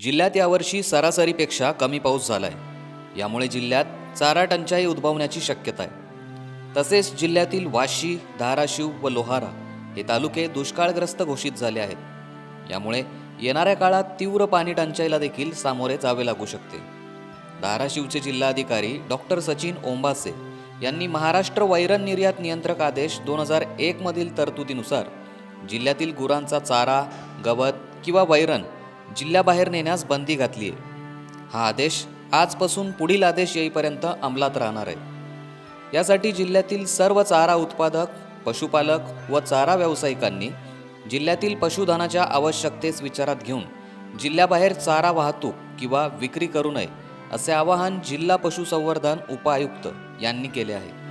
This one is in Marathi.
जिल्ह्यात यावर्षी सरासरीपेक्षा कमी पाऊस झाला आहे यामुळे जिल्ह्यात चारा टंचाई उद्भवण्याची शक्यता आहे. तसेच जिल्ह्यातील वाशी धाराशिव व लोहारा हे तालुके दुष्काळग्रस्त घोषित झाले आहेत. यामुळे येणाऱ्या काळात तीव्र पाणी टंचाईला देखील सामोरे जावे लागू शकते. धाराशिवचे जिल्हाधिकारी डॉक्टर सचिन ओंबासे यांनी महाराष्ट्र वैरण निर्यात नियंत्रक आदेश दोन हजार एकमधील तरतुदीनुसार जिल्ह्यातील गुरांचा चारा गवत किंवा वैरण जिल्ह्याबाहेर नेण्यास बंदी घातली आहे हा आदेश आजपासून पुढील आदेश येईपर्यंत अंमलात राहणार आहे. यासाठी जिल्ह्यातील सर्व चारा उत्पादक पशुपालक व चारा व्यावसायिकांनी जिल्ह्यातील पशुधनाच्या आवश्यकतेस विचारात घेऊन जिल्ह्याबाहेर चारा वाहतूक किंवा विक्री करू नये असे आवाहन जिल्हा पशुसंवर्धन उपायुक्त यांनी केले आहे.